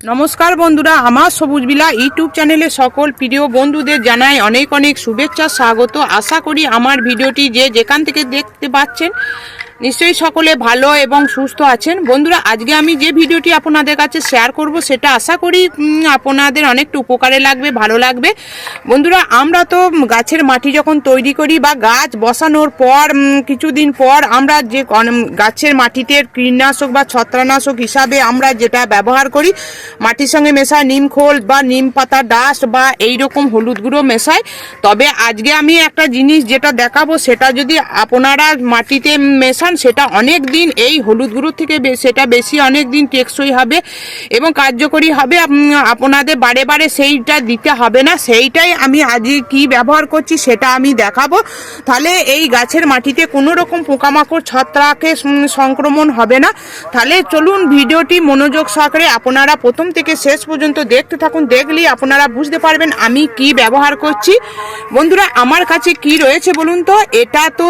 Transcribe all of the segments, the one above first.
নমস্কার বন্ধুরা, আমার সবুজ বিলা ইউটিউব চ্যানেলে সকল প্রিয় বন্ধুদের জানাই অনেক অনেক শুভেচ্ছা, স্বাগত। আশা করি আমার ভিডিওটি যে যেখান থেকে দেখতে পাচ্ছেন নিশ্চয়ই সকলে ভালো এবং সুস্থ আছেন। বন্ধুরা, আজকে আমি যে ভিডিওটি আপনাদের কাছে শেয়ার করব, সেটা আশা করি আপনাদের অনেকটা উপকারে লাগবে, ভালো লাগবে। বন্ধুরা, আমরা তো গাছের মাটি যখন তৈরি করি বা গাছ বসানোর পর কিছুদিন পর আমরা যে গাছের মাটিতে কীটনাশক বা ছত্রানাশক হিসাবে আমরা যেটা ব্যবহার করি, মাটির সঙ্গে মেশায় নিম খোল বা নিম পাতা ডাস্ট বা এই রকম হলুদ গুঁড়ো মেশায়। তবে আজকে আমি একটা জিনিস যেটা দেখাবো, সেটা যদি আপনারা মাটিতে মেশান সেটা অনেক দিন এই হলুদ গুঁড়ো থেকে সেটা বেশি অনেক দিন টেকসই হবে এবং কার্যকরী হবে। আপনাদের বারে বারে সেইটা দিতে হবে না। সেইটাই আমি আজকে কি ব্যবহার করছি সেটা আমি দেখাবো। তাহলে এই গাছের মাটিতে কোনো রকম পোকামাকড়, ছত্রাকে সংক্রমণ হবে না। তাহলে চলুন ভিডিওটি মনোযোগ সহকারে আপনারা প্রথম থেকে শেষ পর্যন্ত দেখতে থাকুন। দেখলেই আপনারা বুঝতে পারবেন আমি কি ব্যবহার করছি। বন্ধুরা, আমার কাছে কি রয়েছে বলুন তো? এটা তো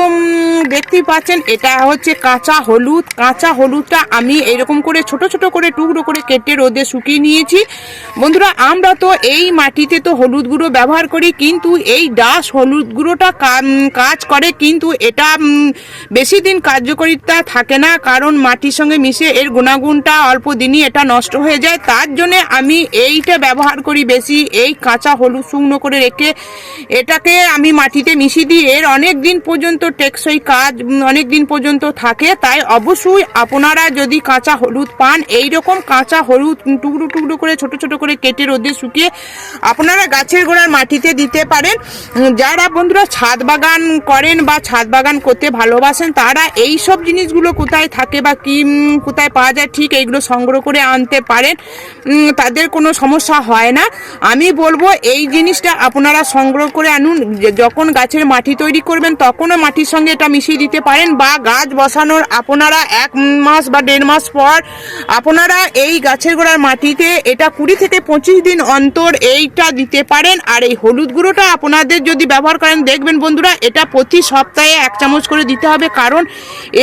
দেখতেই পাচ্ছেন, এটা হচ্ছে কাঁচা হলুদ। কাঁচা হলুদটা আমি এরকম করে ছোট ছোট করে টুকরো করে কেটে রোদে শুকিয়ে নিয়েছি। বন্ধুরা, আমরা তো এই মাটিতে তো হলুদ গুঁড়ো ব্যবহার করি, কিন্তু এই ডাস হলুদ গুঁড়োটা কাজ করে, কিন্তু এটা বেশি দিন কার্যকারিতা থাকে না, কারণ মাটির সঙ্গে মিশে এর গুণাগুণটা অল্প দিনই এটা নষ্ট হয়ে যায়। তার জন্যে আমি এইটা ব্যবহার করি বেশি, এই কাঁচা হলুদ শুকনো করে রেখে এটাকে আমি মাটিতে মিশিয়ে দিই। এর অনেক দিন পর্যন্ত টেকসই কাজ অনেক দিন পর্যন্ত থাকে, তাই অবশ্যই আপনারা যদি কাঁচা হলুদ পান এই রকম কাঁচা হলুদ টুকরো টুকরো করে, ছোট ছোট করে কেটে রোদে শুকিয়ে আপনারা গাছের গোড়ার মাটিতে দিতে পারেন। যারা বন্ধুরা ছাদ বাগান করেন বা ছাদ বাগান করতে ভালোবাসেন, তারা এই সব জিনিসগুলো কোথায় থাকে বা কি কোথায় পাওয়া যায়, ঠিক এইগুলো সংগ্রহ করে আনতে পারেন। তাদের কোনো সমস্যা হয় না। আমি বলব, এই জিনিসটা আপনারা সংগ্রহ করে আনুন। যখন গাছের মাটি তৈরি করবেন, তখনও মাটির সঙ্গে এটা মিশিয়ে দিতে পারেন বা গাছ বসানোর আপনারা এক মাস বা দেড় মাস পর আপনারা এই গাছের গোড়ার মাটিতে এটা কুড়ি থেকে পঁচিশ দিন অন্তর এইটা দিতে পারেন। আর এই হলুদ গুঁড়োটা আপনাদের যদি ব্যবহার করেন, দেখবেন বন্ধুরা এটা প্রতি সপ্তাহে এক চামচ করে দিতে হবে। কারণ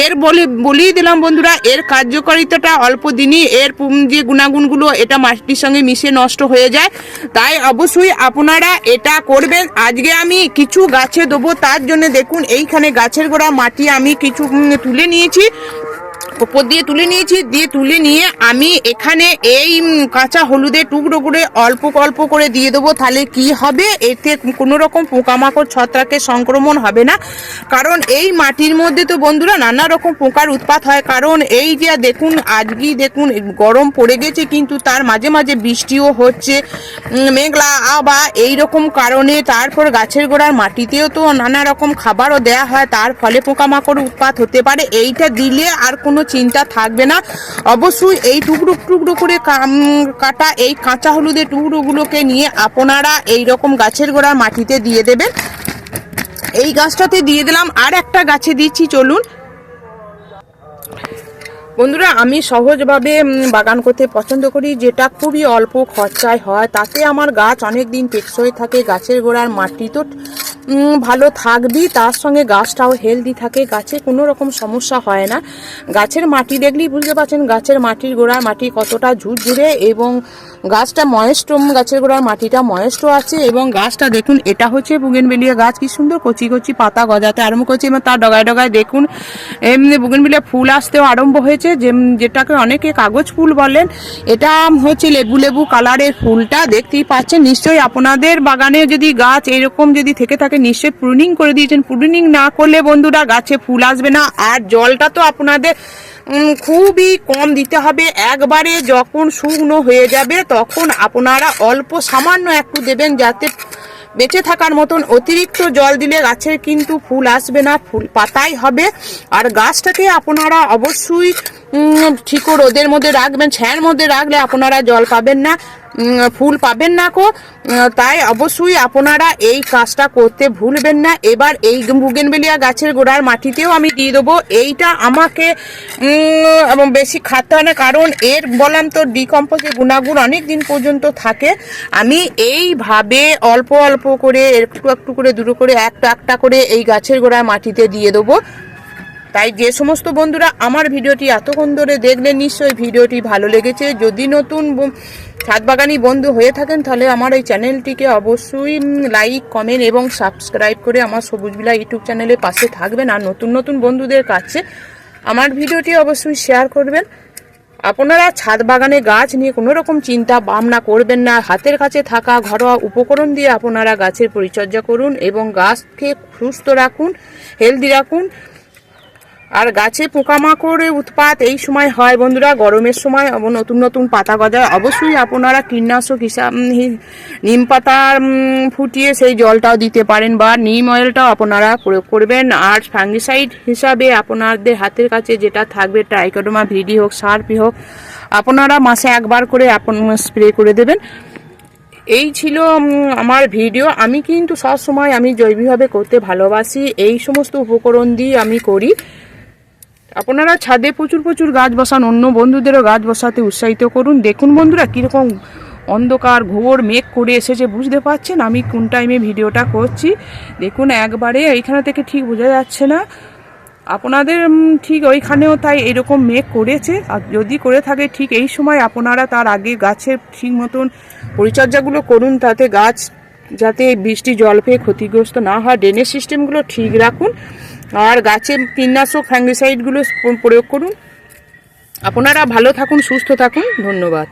এর বলে, বলেই দিলাম বন্ধুরা, এর কার্যকারিতাটা অল্প দিনই, এর যে গুণাগুণগুলো এটা মাটির সঙ্গে মিশে নষ্ট হয়ে যায়। তাই অবশ্যই আপনারা এটা করবেন। আজকে আমি কিছু গাছে দেবো, তার জন্য দেখুন এইখানে গাছের গোড়া মাটি আমি কিছু তুলে নিয়েছি। উপর দিয়ে তুলে নিয়েছি, দিয়ে তুলে নিয়ে আমি এখানে এই কাঁচা হলুদের টুকরো করে অল্প অল্প করে দিয়ে দেবো। তাহলে কি হবে? এতে কোনো রকম পোকামাকড়, ছত্রাকের সংক্রমণ হবে না। কারণ এই মাটির মধ্যে তো বন্ধুরা নানা রকম পোকার উৎপাত হয়। কারণ এই যে দেখুন, আজকেই দেখুন, গরম পড়ে গেছে, কিন্তু তার মাঝে মাঝে বৃষ্টিও হচ্ছে মেঘলা বা এই রকম কারণে তারপর গাছের গোড়ার মাটিতেও তো নানা রকম খাবারও দেয়া হয়। তার ফলে পোকামাকড় উৎপাত হতে পারে। এইটা দিলে আর কোনো চিন্তা থাকবে না। অবশ্যই এই টুকরো টুকরো করে কাটা এই কাঁচা হলুদের টুকরোগুলোকে নিয়ে আপনারা এই রকম গাছের গোড়ার মাটিতে দিয়ে দেবেন। এই গাছটাতে দিয়ে দিলাম। আর একটা গাছে দিচ্ছি, চলুন। বন্ধুরা, আমি সহজভাবে বাগান করতে পছন্দ করি, যেটা খুবই অল্প খরচায় হয়। তাতে আমার গাছ অনেক দিন টেকসই থাকে, গাছের গোড়ার মাটি তো ভালো থাকবেই, তার সঙ্গে গাছটাও হেলদি থাকে, গাছে কোনো রকম সমস্যা হয় না। গাছের মাটি দেখলেই বুঝতে পারছেন, গাছের মাটির গোড়ার মাটি কতটা ঝুরঝুরে এবং গাছটা ময়েস্ট গাছের গোড়ার মাটিটা ময়েস্ট আছে এবং গাছটা দেখুন, এটা হচ্ছে বুগেনবেলিয়া গাছ, কি সুন্দর কচি কচি পাতা গজাতে আরম্ভ করছে এবং তার ডগায় ডগায় দেখুন, এমনি বুগেনবেলিয়া ফুল আসতেও আরম্ভ হয়েছে। যে যেটাকে অনেকে কাগজ ফুল বলেন, এটা হচ্ছে লেবু লেবু কালারের ফুলটা, দেখতেই পাচ্ছেন। নিশ্চয়ই আপনাদের বাগানে যদি গাছ এরকম যদি থেকে থাকে, নিশ্চয়ই প্রুনিং করে দিয়েছেন। প্রুনিং না করলে বন্ধুরা গাছে ফুল আসবে না। আর জলটা তো আপনাদের খুবই কম দিতে হবে। একবারে যখন শুকনো হয়ে যাবে, তখন আপনারা অল্প সামান্য একটু দেবেন যাতে বেঁচে থাকার মতন অতিরিক্ত জল দিলে গাছের কিন্তু ফুল আসবে না, ফুল পাতাই হবে। আর গাছটাকে আপনারা অবশ্যই ঠিক রোদের মধ্যে রাখবেন, ছায়ের মধ্যে রাখলে আপনারা জল পাবেন না। ফুল পাবেন না কো। তাই অবশ্যই আপনারা এই কাজটা করতে ভুলবেন না। এবার এই বুগেনবেলিয়া গাছের গোড়ার মাটিতেও আমি দিয়ে দেবো। এইটা আমাকে বেশি খাতে হয় না, কারণ এর বললাম তো ডিকম্পোজের গুণাগুণ অনেক দিন পর্যন্ত থাকে। আমি এইভাবে অল্প অল্প করে, একটু একটু করে, দুটো করে, একটা একটা করে এই গাছের গোড়ার মাটিতে দিয়ে দেবো। তাই যে সমস্ত বন্ধুরা আমার ভিডিওটি এতক্ষণ ধরে দেখলেন, নিশ্চয়ই ভিডিওটি ভালো লেগেছে। যদি নতুন ব- ছাদ বাগানি বন্ধু হয়ে থাকেন, তাহলে আমার এই চ্যানেলটিকে অবশ্যই লাইক কমেন্ট এবং সাবস্ক্রাইব করে আমার সবুজবিলা ইউটিউব চ্যানেলের পাশে থাকবেন। আর নতুন নতুন বন্ধুদের কাছে আমার ভিডিওটি অবশ্যই শেয়ার করবেন। আপনারা ছাদ বাগানে গাছ নিয়ে কোনো রকম চিন্তা ভাবনা করবেন না। হাতের কাছে থাকা ঘরোয়া উপকরণ দিয়ে আপনারা গাছের পরিচর্যা করুন এবং গাছকে সুস্থ রাখুন হেলদি রাখুন। আর গাছে পোকামাকড়ের উৎপাত এই সময় হয় বন্ধুরা, গরমের সময় নতুন নতুন পাতা গজায়। অবশ্যই আপনারা কীটনাশক হিসাব নিম পাতা ফুটিয়ে সেই জলটাও দিতে পারেন বা নিম অয়েলটাও আপনারা প্রয়োগ করবেন। আর ফাঙ্গিসাইড হিসাবে আপনাদের হাতের কাছে যেটা থাকবে ট্রাইকোডোমা ভিডি হোক সার্পি হোক, আপনারা মাসে একবার করে আপন স্প্রে করে দেবেন। এই ছিল আমার ভিডিও। আমি কিন্তু সব সময় আমি জৈবিকভাবে করতে ভালোবাসি। এই সমস্ত উপকরণ দিয়ে আমি করি। আপনারা ছাদে প্রচুর প্রচুর গাছ বসান, অন্য বন্ধুদেরও গাছ বসাতে উৎসাহিত করুন। দেখুন বন্ধুরা, কীরকম অন্ধকার ঘোর মেঘ করে এসেছে, বুঝতে পারছেন? আমি কোন টাইমে ভিডিওটা করছি? দেখুন, একবারে এইখানে থেকে ঠিক বোঝা যাচ্ছে না। আপনাদের ঠিক ওইখানেও তাই এরকম মেঘ করেছে। আর যদি করে থাকে, ঠিক এই সময় আপনারা তার আগে গাছের ঠিক মতন পরিচর্যাগুলো করুন, তাতে গাছ যাতে বৃষ্টি, জল পেয়ে ক্ষতিগ্রস্ত না হয়। ড্রেনেজ সিস্টেমগুলো ঠিক রাখুন। আর গাছে কীটনাশক ফ্যাঙ্গিসাইডগুলো প্রয়োগ করুন। আপনারা ভালো থাকুন সুস্থ থাকুন। ধন্যবাদ।